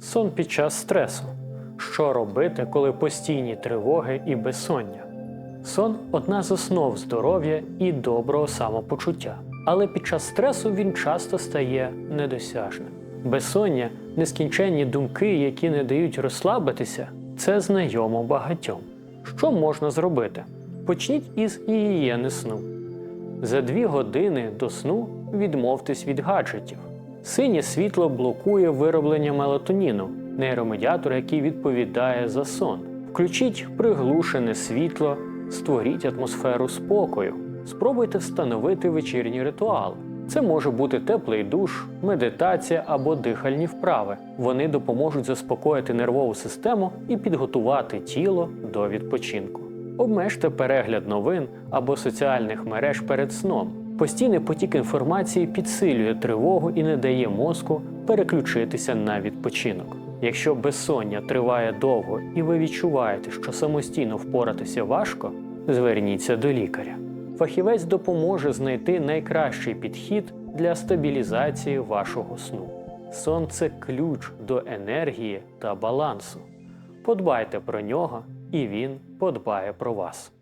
Сон під час стресу. Що робити, коли постійні тривоги і безсоння? Сон одна з основ здоров'я і доброго самопочуття. Але під час стресу він часто стає недосяжним. Безсоння, нескінченні думки, які не дають розслабитися, це знайомо багатьом. Що можна зробити? Почніть із гігієни сну. За дві години до сну відмовтесь від гаджетів. Синє світло блокує вироблення мелатоніну, нейромедіатора, який відповідає за сон. Включіть приглушене світло, створіть атмосферу спокою. Спробуйте встановити вечірній ритуал. Це може бути теплий душ, медитація або дихальні вправи. Вони допоможуть заспокоїти нервову систему і підготувати тіло до відпочинку. Обмежте перегляд новин або соціальних мереж перед сном. Постійний потік інформації підсилює тривогу і не дає мозку переключитися на відпочинок. Якщо безсоння триває довго і ви відчуваєте, що самостійно впоратися важко, зверніться до лікаря. Фахівець допоможе знайти найкращий підхід для стабілізації вашого сну. Сон це ключ до енергії та балансу. Подбайте про нього, і він подбає про вас.